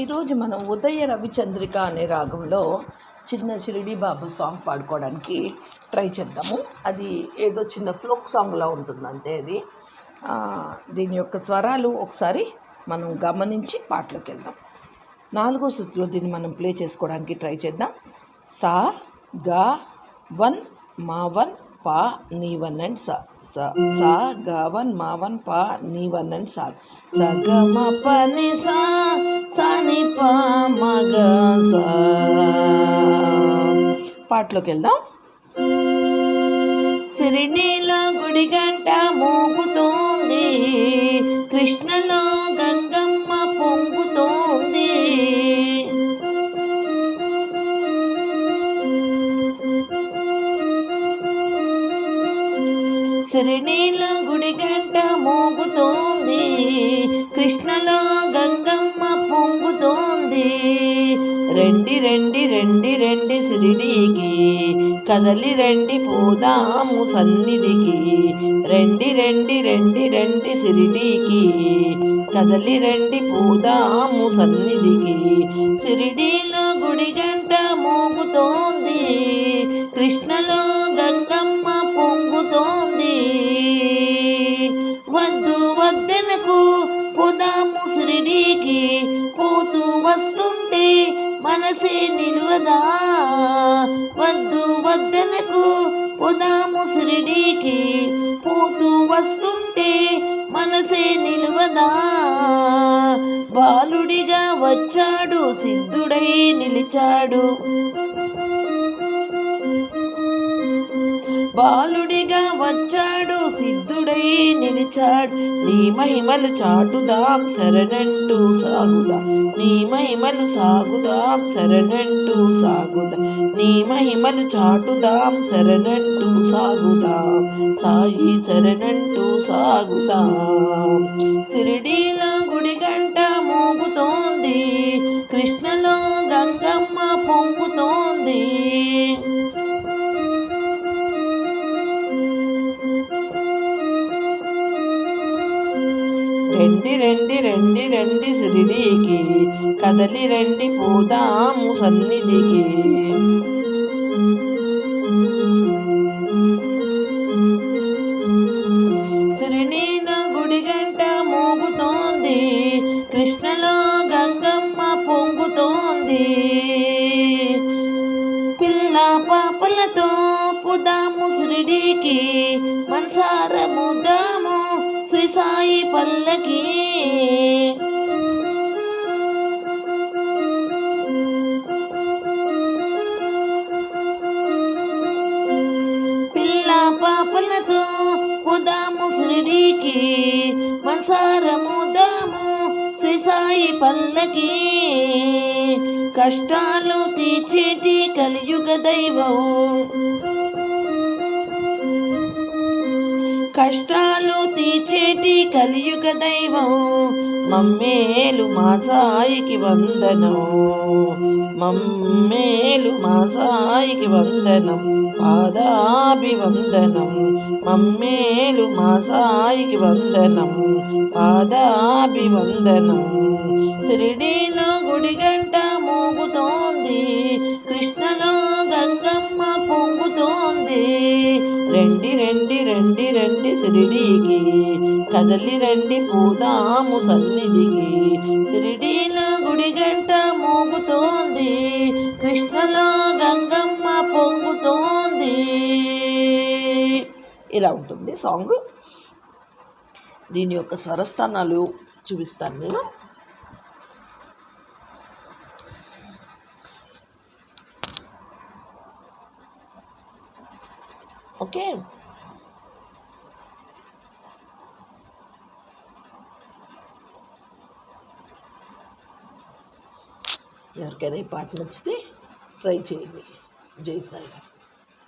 ఈరోజు మనం ఉదయ రవిచంద్రిక అనే రాగంలో చిన్న షిరిడి బాబు సాంగ్ పాడుకోవడానికి ట్రై చేద్దాము. అది ఏదో చిన్న ఫ్లోక్ సాంగ్లా ఉంటుంది అంతే అది. దీని యొక్క స్వరాలు ఒకసారి మనం గమనించి పాటలోకి వెళ్దాం. నాలుగో శృతిలో దీన్ని మనం ప్లే చేసుకోవడానికి ట్రై చేద్దాం. సా గా వన్ మా వన్ పా నీ వన్ అండ్ సా. సా సా మావన్ పా నీవన్ అండ్ సా. స గ మ ప ని సా సా ని ప మ గ సా. పాటలోకి వెళ్దాం సిరినీలో గుడి గంట మోగుతోంది. కృష్ణలో సిరినీలో గుడి గంట మోగుతోంది. కృష్ణలో గంగమ్మ పొంగుతోంది. రెండి రెండి రెండి రెండి సిరిడికి కదలి రండి పోదాము సన్నిధికి. రండి రండి రెండి రండి సిరిడికి కదలి రండి పోదాము సన్నిధికి. సిరిడిలో గుడి గంట మోగుతోంది. కృష్ణలో మనకు పోదాము సిరిడికి పోతూ వస్తుంటే మనసే నిలువదా? వద్దు వద్దనకు పోదాము సిరిడికి పోతూ వస్తుంటే మనసే నిలువదా? బాలుడిగా వచ్చాడు సిద్ధుడై నిలిచాడు. బాలుడిగా వచ్చాడు సిద్ధుడై నిలిచాడు. నీ మహిమలు చాటుదాం శరణంటూ సాగుదా. నీ మహిమలు సాగుదాం శరణంటూ సాగుదా. నీ మహిమలు చాటుదాం శరణంటూ సాగుదాం. సాయి శరణంటూ సాగుదాం. సిరిడీలో గుడి గంట మోగుతోంది. కృష్ణలో గంగమ్మ పొంగుతోంది. రెండి రెండి రెండి రెండి సిరిడికి కదలి రెండి పోదాము సన్నిధికి సిరినీన గుడిగంట మోగుతోంది కృష్ణలో గంగమ్మ పొంగుతోంది పిల్ల పాపలతో పుదాము సిరిడికి మనసార ముద్దాము శ్రీ సాయి పల్లకి. పిల్ల పాపలతో పుదాము సిరిడికి మనసార ముద్దాము శ్రీ సాయి పల్లకి. కష్టాలు తీర్చేటి కలియుగ దైవం కష్టాలు తీర్చేటి కలియుగ దైవం మమ్మేలు మా సాయికి వందనం. మమ్మేలు మా సాయికి వందనం పాదాభివందనం. మమ్మేలు మా సాయికి వందనం పాదాభివందనం. షిరిడీలో గుడి గంట మోగుతోంది. కృష్ణలో గంగమ్మ పొంగుతోంది. రండి రండి రెండి రండి షిరిడీకి. కదలి రండి పోదాము సన్నిధికి. షిరిడీలో గుడి గంట మోగుతోంది. కృష్ణలో గంగమ్మ పొంగుతోంది. ఇలా ఉంటుంది సాంగ్. దీని యొక్క స్వరస్థానాలు చూపిస్తాను నేను. ఓకే ఎవరికైనా ఈ పాట నచ్చితే ట్రై చేయండి జై సాయి